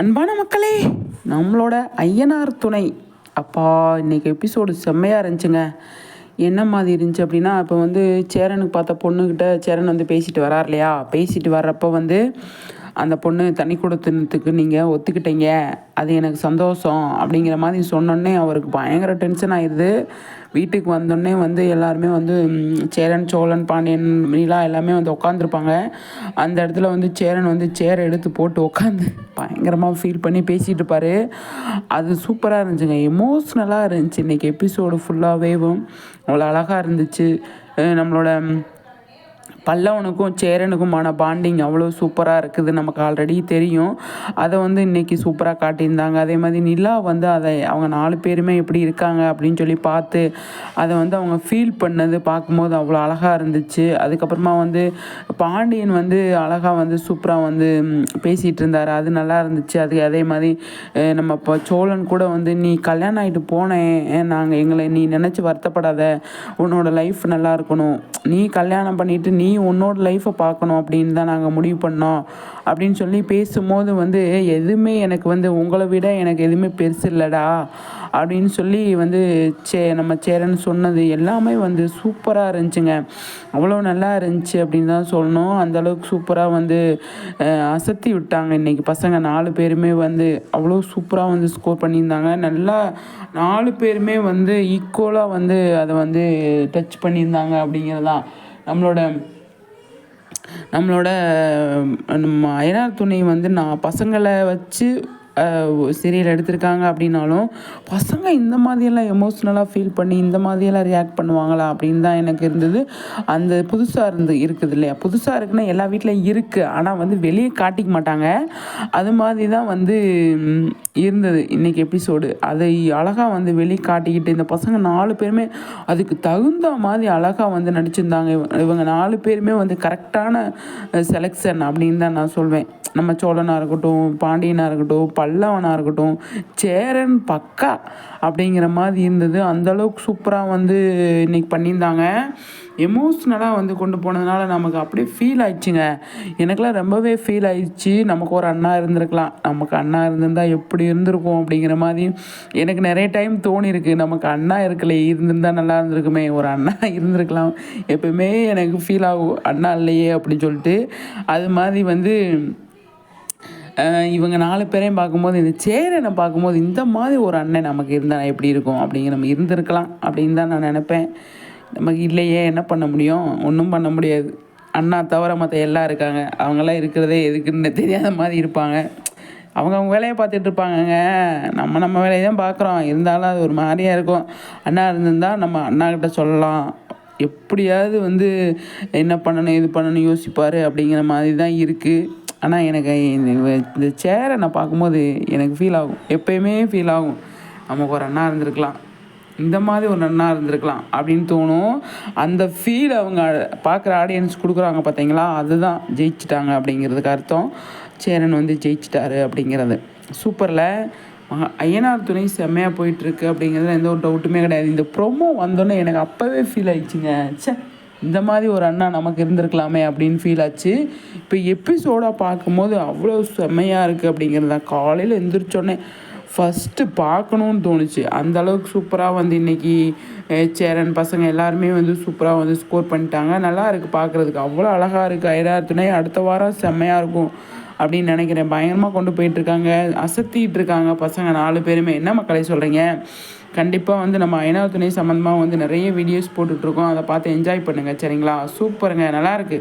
அன்பான மக்களே நம்மளோட ஐயனார் துணை. அப்பா இன்னைக்கு எபிசோடு செம்மையாக இருந்துச்சுங்க. என்ன மாதிரி இருந்துச்சு அப்படின்னா இப்போ வந்து சேரனுக்கு பார்த்த பொண்ணுக்கிட்ட சேரன் வந்து பேசிட்டு வரார் இல்லையா? பேசிட்டு வர்றப்போ வந்து அந்த பொண்ணு தண்ணி கொடுத்ததுக்கு நீங்கள் ஒத்துக்கிட்டீங்க. அது எனக்கு சந்தோஷம் அப்படிங்கிற மாதிரி சொன்னோடனே அவருக்கு பயங்கர டென்ஷன் ஆயிடுது. வீட்டுக்கு வந்தோடனே வந்து எல்லாருமே வந்து சேரன் சோழன் பாண்டியன் மீலா எல்லாமே வந்து உட்காந்துருப்பாங்க அந்த இடத்துல வந்து சேரன் வந்து சேரை எடுத்து போட்டு உட்காந்து பயங்கரமாக ஃபீல் பண்ணி பேசிகிட்டு இருப்பார். அது சூப்பராக இருந்துச்சுங்க. எமோஷ்னலாக இருந்துச்சு. இன்றைக்கி எபிசோடு ஃபுல்லாகவேவும் அவ்வளோ அழகாக இருந்துச்சு. நம்மளோட பல்லவனுக்கும் சேரனுக்குமான பாண்டிங் அவ்வளோ சூப்பராக இருக்குது நமக்கு ஆல்ரெடி தெரியும். அதை வந்து இன்றைக்கி சூப்பராக காட்டியிருந்தாங்க. அதே மாதிரி நிலா வந்து அதை அவங்க நாலு பேருமே எப்படி இருக்காங்க அப்படின்னு சொல்லி பார்த்து அதை வந்து அவங்க ஃபீல் பண்ணது பார்க்கும்போது அவ்வளோ அழகாக இருந்துச்சு. அதுக்கப்புறமா வந்து பாண்டியன் வந்து அழகாக வந்து சூப்பராக வந்து பேசிகிட்டு இருந்தார். அது நல்லா இருந்துச்சு. அது அதே மாதிரி நம்ம இப்போ சோழன் கூட வந்து நீ கல்யாணம் ஆகிட்டு போனேன் நாங்கள் எங்களை நீ நினச்சி வருத்தப்படாத. உன்னோட லைஃப் நல்லா இருக்கணும். நீ கல்யாணம் பண்ணிவிட்டு நீ உன்னோட லைஃப்பை பார்க்கணும் அப்படின்னு தான் நாங்கள் முடிவு பண்ணோம். அப்படின்னு சொல்லி பேசும்போது வந்து எதுவுமே எனக்கு வந்து உங்களை விட எனக்கு எதுவுமே பெருசு இல்லைடா. அப்படின்னு சொல்லி வந்து சே நம்ம சேரன் சொன்னது எல்லாமே வந்து சூப்பராக இருந்துச்சுங்க. அவ்வளோ நல்லா இருந்துச்சு அப்படின்னு தான் சொல்லணும். அந்தளவுக்கு சூப்பராக வந்து அசத்தி விட்டாங்க இன்னைக்கு பசங்க. நாலு பேருமே வந்து அவ்வளோ சூப்பராக வந்து ஸ்கோர் பண்ணியிருந்தாங்க. நல்லா நாலு பேருமே வந்து ஈக்குவலாக வந்து அதை வந்து டச் பண்ணியிருந்தாங்க அப்படிங்கிறதான் நம்மளோட நம்மளோட நம்ம அயனார் துணை வந்து நான் பசங்களை வச்சு சீரியல் எடுத்திருக்காங்க அப்படின்னாலும் பசங்க இந்த மாதிரியெல்லாம் எமோஷ்னலாக ஃபீல் பண்ணி இந்த மாதிரியெல்லாம் ரியாக்ட் பண்ணுவாங்களா அப்படின்னு தான் எனக்கு இருந்தது. அந்த புதுசாக இருந்து இருக்குது இல்லையா? புதுசாக இருக்குன்னா எல்லா வீட்டிலையும் இருக்குது ஆனால் வந்து வெளியே காட்டிக்க மாட்டாங்க. அது மாதிரி தான் வந்து இருந்தது இன்றைக்கி எபிசோடு அதை அழகாக வந்து வெளியே காட்டிக்கிட்டு இந்த பசங்க நாலு பேருமே அதுக்கு தகுந்த மாதிரி அழகாக வந்து நடிச்சிருந்தாங்க. இவங்க நாலு பேருமே வந்து கரெக்டான செலெக்ஷன் அப்படின்னு தான் நான் சொல்வேன். நம்ம சோழனாக இருக்கட்டும் பாண்டியனாக இருக்கட்டும் பல்லவனாக இருக்கட்டும் சேரன் பக்கா அப்படிங்கிற மாதிரி இருந்தது. அந்த அளவுக்கு சூப்பராக வந்து இன்னைக்கு பண்ணியிருந்தாங்க. எமோஷ்னலாக வந்து கொண்டு போனதுனால நமக்கு அப்படியே ஃபீல் ஆயிடுச்சுங்க. எனக்குலாம் ரொம்பவே ஃபீல் ஆயிடுச்சு. நமக்கு ஒரு அண்ணா இருந்திருக்கலாம். நமக்கு அண்ணா இருந்திருந்தால் எப்படி இருந்திருக்கும் அப்படிங்கிற மாதிரி எனக்கு நிறைய டைம் தோணியிருக்கு. நமக்கு அண்ணா இருக்கலையே இருந்திருந்தால் நல்லா இருந்திருக்குமே. ஒரு அண்ணா இருந்திருக்கலாம். எப்பயுமே எனக்கு ஃபீல் ஆகும். அண்ணா இல்லையே அப்படின்னு சொல்லிட்டு. அது மாதிரி வந்து இவங்க நாலு பேரையும் பார்க்கும்போது இந்த சேரனை பார்க்கும்போது இந்த மாதிரி ஒரு அண்ணன் நமக்கு இருந்தால் எப்படி இருக்கும்? அப்படிங்கிற நம்ம இருந்திருக்கலாம் அப்படின்னு தான் நான் நினப்பேன். நமக்கு இல்லையே என்ன பண்ண முடியும்? ஒன்றும் பண்ண முடியாது. அண்ணா தவிர மற்ற எல்லாம் இருக்காங்க. அவங்கெல்லாம் இருக்கிறதே எதுக்குன்னு தெரியாத மாதிரி இருப்பாங்க. அவங்க அவங்க வேலையை பார்த்துட்டு இருப்பாங்கங்க. நம்ம நம்ம வேலையை தான் பார்க்குறோம். இருந்தாலும் அது ஒரு மாதிரியாக இருக்கும். அண்ணா இருந்திருந்தால் நம்ம அண்ணாக்கிட்ட சொல்லலாம். எப்படியாவது வந்து என்ன பண்ணணும் இது பண்ணணும் யோசிப்பார் அப்படிங்கிற மாதிரி தான் இருக்குது ஆனால் எனக்கு இந்த இந்த சேரை நான் பார்க்கும்போது எனக்கு ஃபீல் ஆகும். எப்பயுமே ஃபீல் ஆகும். நமக்கு ஒரு அண்ணா இருந்திருக்கலாம். இந்த மாதிரி ஒரு அண்ணா இருந்திருக்கலாம் அப்படின்னு தோணும். அந்த ஃபீல் அவங்க பார்க்குற ஆடியன்ஸ் கொடுக்குறாங்க பார்த்தீங்களா? அதுதான். ஜெயிச்சிட்டாங்க அப்படிங்கிறதுக்கு அர்த்தம். சேரன் வந்து ஜெயிச்சிட்டாரு அப்படிங்கிறது. சூப்பரில் ஐயனார் துணை செம்மையாக போயிட்டுருக்கு அப்படிங்கிறதுல எந்த ஒரு டவுட்டுமே கிடையாது. இந்த ப்ரொமோ வந்தோன்னே எனக்கு அப்போவே ஃபீல் ஆயிடுச்சுங்க. சே இந்த மாதிரி ஒரு அண்ணா நமக்கு இருந்திருக்கலாமே அப்படின்னு ஃபீல் ஆச்சு. இப்போ எபிசோடாக பார்க்கும்போது அவ்வளோ செம்மையாக இருக்குது அப்படிங்கிறது தான் காலையில் எந்திரிச்சோடனே ஃபஸ்ட்டு பார்க்கணுன்னு தோணுச்சு. அந்த அளவுக்கு சூப்பராக வந்து இன்னைக்கு சேரன் பசங்க எல்லாருமே வந்து சூப்பராக வந்து ஸ்கோர் பண்ணிட்டாங்க. நல்லா இருக்குது பார்க்குறதுக்கு. அவ்வளோ அழகாக இருக்குது ஐரார் அடுத்த வாரம் செம்மையாக இருக்கும். அப்படின்னு நினைக்கிறேன். பயங்கரமாக கொண்டு போயிட்டுருக்காங்க. அசத்திட்டு இருக்காங்க பசங்க நாலு பேருமே. என்ன மக்களை சொல்கிறீங்க கண்டிப்பாக வந்து நம்ம ஐநாவது துணை சம்மந்தமாக வந்து நிறைய வீடியோஸ் போட்டுட்ருக்கோம் அதை பார்த்து என்ஜாய் பண்ணுங்கள் சரிங்களா? சூப்பருங்க. நல்லாயிருக்கு